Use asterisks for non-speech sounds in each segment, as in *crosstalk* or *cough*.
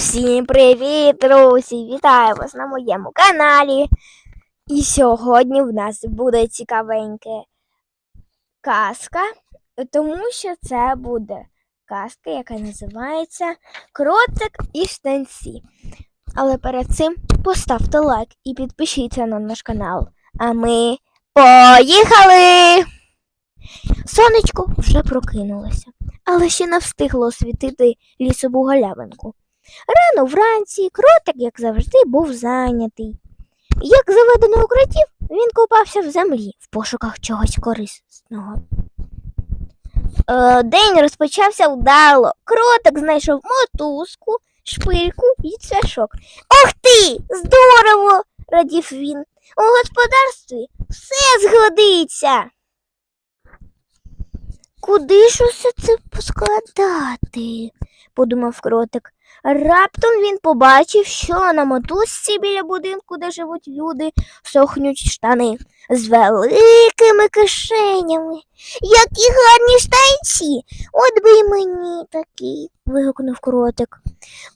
Всім привіт, друзі! Вітаю вас на моєму каналі. І сьогодні в нас буде цікавеньке казка, тому що це буде казка, яка називається Кротик і штанці. Але перед цим поставте лайк і підпишіться на наш канал. А ми поїхали! Сонечко вже прокинулося, але ще не встигло освітити лісову галявинку. Рано вранці кротик, як завжди, був зайнятий. Як заведено укриттів, він копався в землі в пошуках чогось корисного. Е, день розпочався вдало. Кротик знайшов мотузку, шпильку і цвяшок. Ох ти! Здорово! радів він. У господарстві все згодиться. Куди ж усе це поскладати? подумав кротик. Раптом він побачив, що на мотузці біля будинку, де живуть люди, сохнуть штани з великими кишенями. Які гарні штанці! От би й мені такі. вигукнув кротик.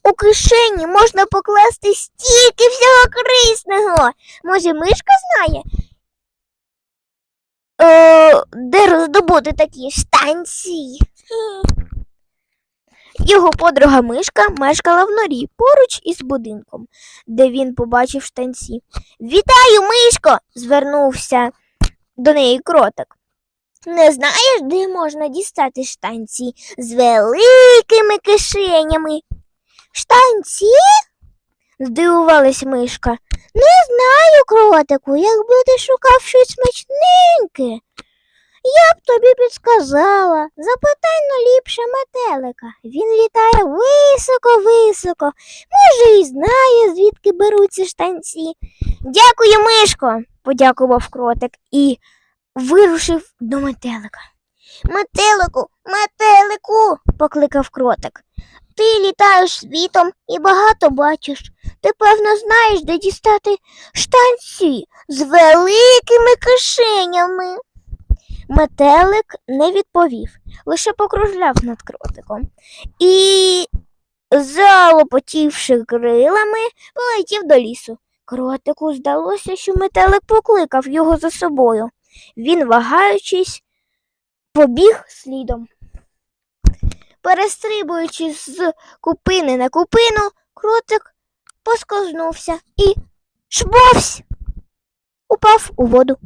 У кишені можна покласти стільки всього корисного. Може, мишка знає? Е, де роздобути такі штанці? *laughs* Його подруга мишка мешкала в норі поруч із будинком, де він побачив штанці. Вітаю, мишко! звернувся до неї кротик. Не знаєш, де можна дістати штанці з великими кишенями? Штанці? здивувалась мишка. Не знаю, кротику, якби ти шукав щось смачненьке. Я б тобі підсказала. Запитай ну ліпше метелика. Він літає високо-високо. Може, і знає, звідки беруться штанці. Дякую, Мишко, подякував кротик і вирушив до метелика. Метелику, метелику, покликав кротик. Ти літаєш світом і багато бачиш. Ти, певно, знаєш, де дістати штанці з великими кишенями. Метелик не відповів, лише покружляв над кротиком і, залопотівши крилами, полетів до лісу. Кротику здалося, що метелик покликав його за собою. Він, вагаючись, побіг слідом. Перестрибуючи з купини на купину, кротик поскользнувся і шбовсь упав у воду.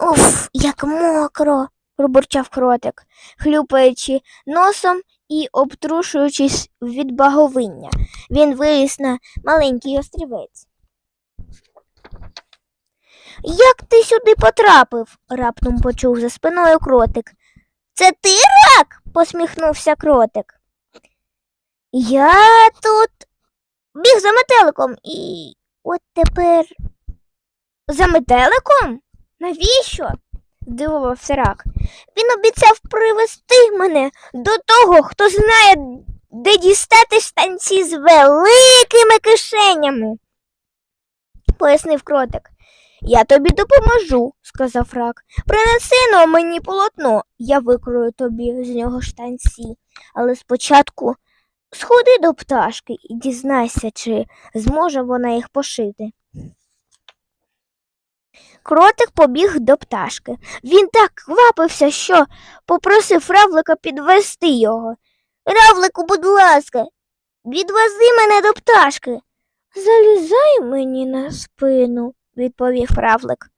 Уф, як мокро, пробурчав кротик, хлюпаючи носом і обтрушуючись від баговиння. Він виліз на маленький острівець. Як ти сюди потрапив? раптом почув за спиною кротик. Це ти рак? посміхнувся кротик. Я тут біг за метеликом і от тепер за метеликом? Навіщо? здивувався рак. Він обіцяв привезти мене до того, хто знає, де дістати штанці з великими кишенями, пояснив кротик. Я тобі допоможу, сказав рак. Принеси но мені полотно, я викрою тобі з нього штанці. Але спочатку сходи до пташки і дізнайся, чи зможе вона їх пошити. Кротик побіг до пташки. Він так квапився, що попросив равлика підвести його. Равлику, будь ласка, відвези мене до пташки. Залізай мені на спину, відповів равлик.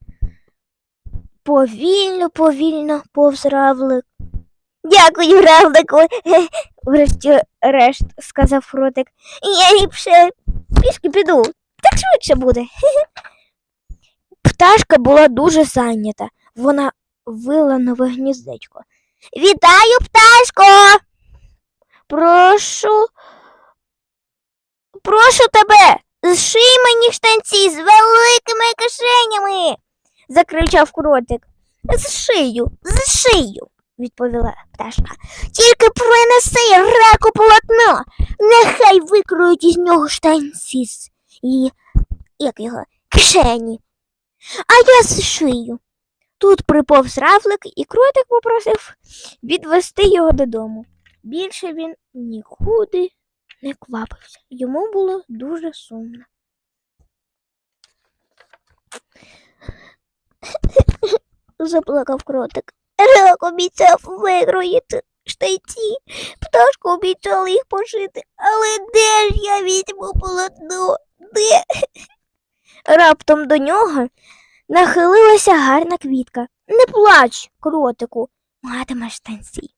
Повільно, повільно повз равлик. Дякую, равлику, *laughs* врешті-решт, сказав кротик. Я ліпше пішки піду, так швидше буде. *laughs* Пташка була дуже зайнята. Вона вила нове гніздечко. Вітаю, пташко. Прошу. Прошу тебе, зший мені штанці з великими кишенями, закричав кротик. Зшию, зшию, відповіла пташка. Тільки принеси раку полотно, нехай викроють із нього штанці з і як його кишені. А я зшию. Тут приповз равлик, і кротик попросив відвести його додому. Більше він нікуди не квапився. Йому було дуже сумно. *laughs* Заплакав кротик. Рак обіцяв виграїти штайці. Пташку обіцяли їх пошити. Але де ж я візьму полотно? Де? Раптом до нього нахилилася гарна квітка. Не плач, кротику, матимеш штанці.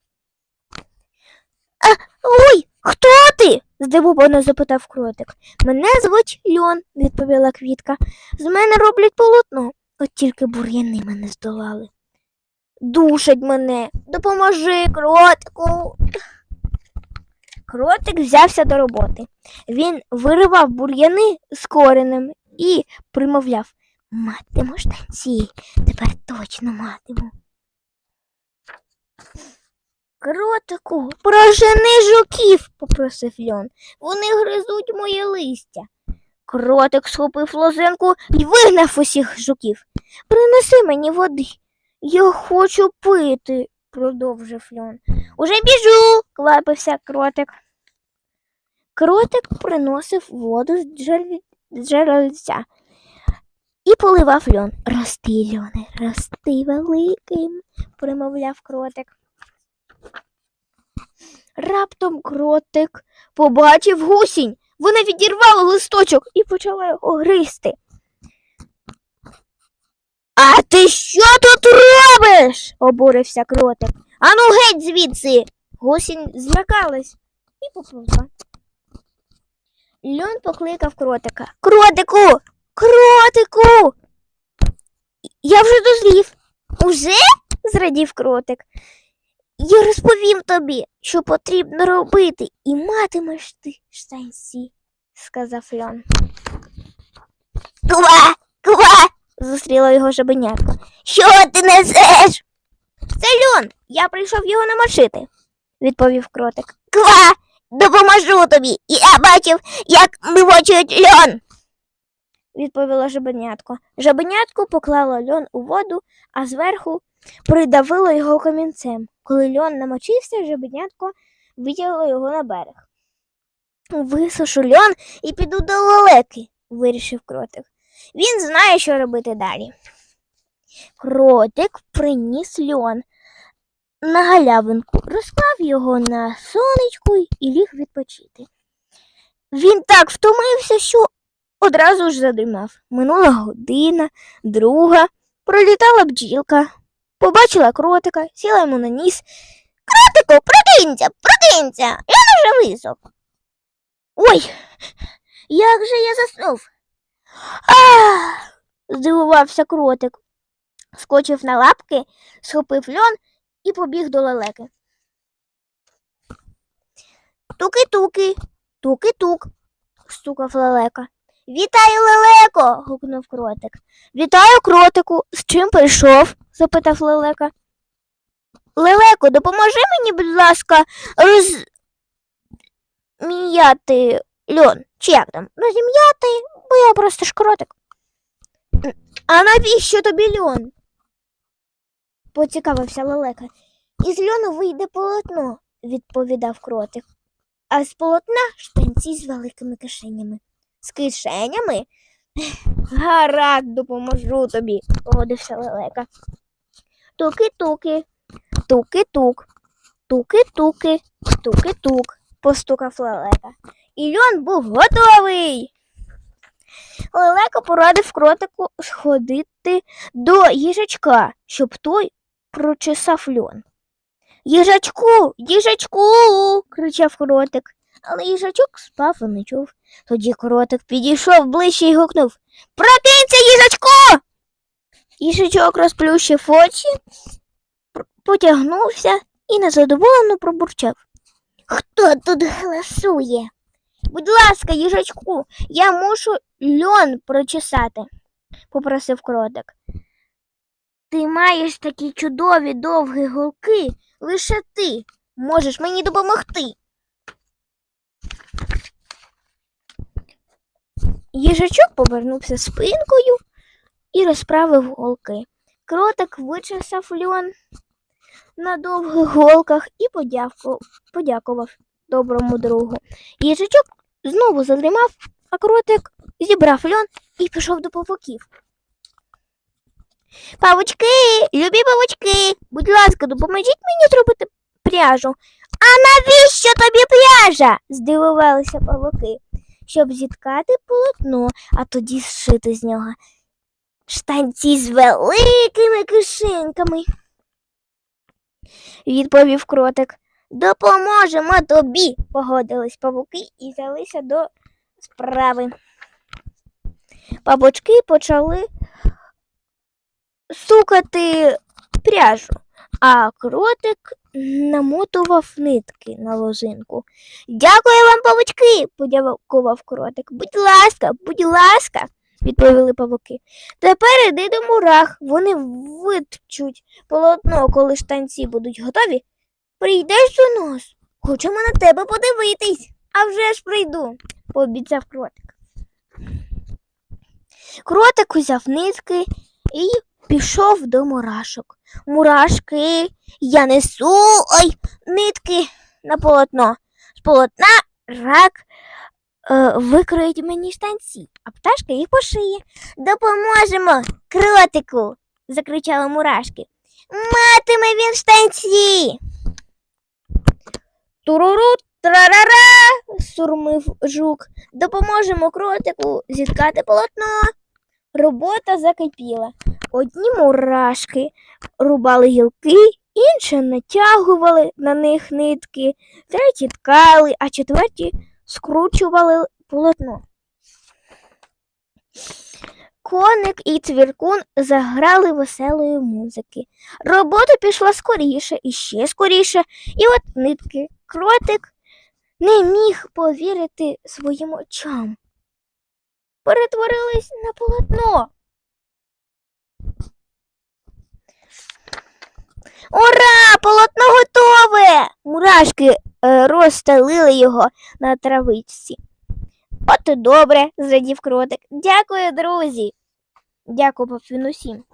А, ой, хто ти? здивовано запитав кротик. Мене звуть Льон, відповіла квітка. З мене роблять полотно, от тільки бур'яни мене здолали. Душать мене, допоможи, кротику. Кротик взявся до роботи. Він виривав бур'яни з коренем і примовляв Матиму штанці, тепер точно матиму. Кротику, прожени жуків, попросив льон. Вони гризуть моє листя. Кротик схопив лозинку і вигнав усіх жуків. Принеси мені води. Я хочу пити, продовжив льон. Уже біжу, квапився кротик. Кротик приносив воду з джер- з джерельця і поливав льон. Рости, льоне, рости великим, примовляв кротик. Раптом кротик побачив гусінь. Вона відірвала листочок і почала його гризти. А ти що тут робиш? обурився кротик. Ану геть звідси. Гусінь злякалась і попливла. Льон покликав кротика. Кротику! Кротику! Я вже дозрів. Уже? зрадів кротик. Я розповім тобі, що потрібно робити, і матимеш ти штанці, сказав Льон. Ква, ква, зустріла його жабенятко. Що ти несеш? Це льон, я прийшов його намочити, відповів кротик. Ква, допоможу тобі. Я бачив, як вивочують льон. Відповіла жабенятко. Жабенятко поклало льон у воду, а зверху придавило його камінцем. Коли льон намочився, жабенятко витягло його на берег. Висушу льон і піду до лелеки, вирішив кротик. Він знає, що робити далі. Кротик приніс льон на галявинку, розклав його на сонечку і ліг відпочити. Він так втомився, що одразу ж задрімав. Минула година, друга, пролітала бджілка, побачила кротика, сіла йому на ніс. Кротику, прокинься, прокинься, я вже висох. Ой, як же я заснув? Ах, здивувався кротик. Скочив на лапки, схопив льон і побіг до лелеки. Туки-туки, туки-тук, стукав лелека. Вітаю, лелеко. гукнув кротик. Вітаю, кротику. З чим прийшов? запитав лелека. Лелеко, допоможи мені, будь ласка, розміяти льон. Чи як там? Розім'яти, бо я просто ж кротик. А навіщо тобі льон? Поцікавився лелека. Із льону вийде полотно, відповідав кротик. А з полотна штанці з великими кишенями. З кишенями? *laughs* Гаразд, допоможу тобі, погодився лелека. Туки-туки, туки-тук, туки-туки, туки-тук, постукав лелека. І льон був готовий. Лелека порадив кротику сходити до їжачка, щоб той прочесав льон. Їжачку, їжачку. кричав кротик, але їжачок спав і не чув. Тоді кротик підійшов ближче і гукнув Прокинься, їжачку. Їжачок розплющив очі, потягнувся і незадоволено пробурчав. Хто тут голосує? Будь ласка, їжачку, я мушу льон прочесати, попросив кротик. Ти маєш такі чудові довгі голки, лише ти можеш мені допомогти. Їжачок повернувся спинкою і розправив голки. Кротик вичесав льон на довгих голках і подякував. доброму другу. Їжачок знову задрімав, а кротик зібрав льон і пішов до павуків. Павучки, любі павучки, будь ласка, допоможіть мені зробити пряжу. А навіщо тобі пряжа? здивувалися павуки, щоб зіткати полотно, а тоді зшити з нього штанці з великими кишеньками. Відповів кротик. Допоможемо тобі, погодились павуки і взялися до справи. Павучки почали сукати пряжу, а кротик намотував нитки на лозинку. Дякую вам, павучки, подякував кротик. Будь ласка, будь ласка, відповіли павуки. Тепер іди до мурах, вони витчуть полотно, коли штанці будуть готові. Прийдеш до нас. Хочемо на тебе подивитись. А вже ж прийду, пообіцяв кротик. Кротик узяв нитки і пішов до мурашок. Мурашки, я несу ой, нитки на полотно. З полотна рак е, викроїть мені штанці, а пташка їх пошиє. Допоможемо кротику, закричали мурашки. Матиме він штанці. Туруру трарара, сурмив жук. Допоможемо кротику зіткати полотно. Робота закипіла. Одні мурашки рубали гілки, інші натягували на них нитки, треті ткали, а четверті скручували полотно. Коник і цвіркун заграли веселої музики. Робота пішла скоріше і ще скоріше, і от нитки кротик не міг повірити своїм очам. Перетворились на полотно. Ура! Полотно готове! Мурашки е, розстелили його на травичці. От і добре, зрадів кротик. Дякую, друзі. Дякував він усім.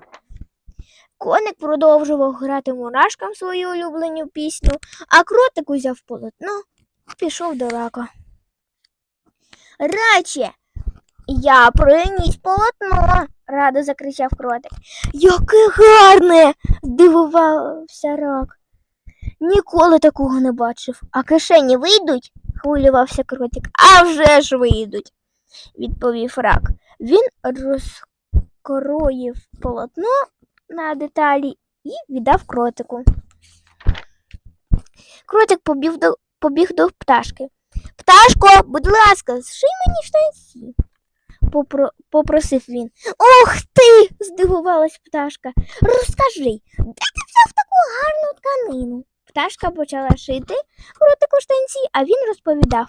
Коник продовжував грати мурашкам свою улюблену пісню, а кротик узяв полотно і пішов до рака. Раче, я приніс полотно, радо закричав кротик. Яке гарне. здивувався рак. Ніколи такого не бачив. А кишені вийдуть? хвилювався кротик. А вже ж вийдуть, відповів рак. Він розкроїв полотно на деталі і віддав кротику. Кротик побіг до, побіг до пташки. Пташко, будь ласка, зший мені штанці, попро, попросив він. Ох ти! здивувалась пташка. Розкажи, де ти взяв таку гарну тканину? Пташка почала шити кротику штанці, а він розповідав.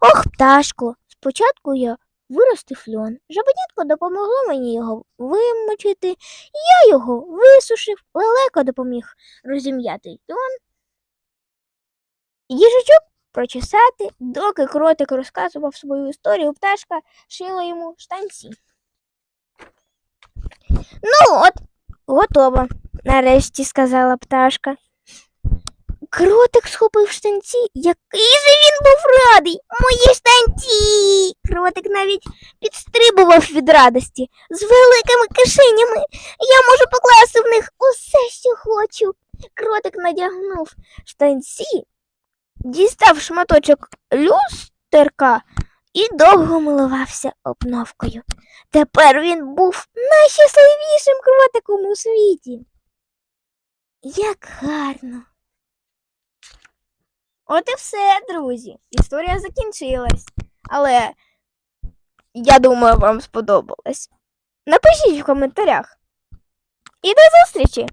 Ох, пташко, спочатку я виростив льон. Жабенятко допомогло мені його вимочити, я його висушив, лелеко допоміг розім'яти льон. Їжачок прочесати, доки кротик розказував свою історію, пташка шила йому штанці. Ну от, готово, нарешті сказала пташка. Кротик схопив штанці. Який же він був радий! Мої штанці! Кротик навіть підстрибував від радості з великими кишенями. Я можу покласти в них усе, що хочу. Кротик надягнув штанці, дістав шматочок люстерка і довго милувався обновкою. Тепер він був найщасливішим кротиком у світі. Як гарно. От і все, друзі. Історія закінчилась. Але я думаю, вам сподобалось. Напишіть в коментарях. І до зустрічі!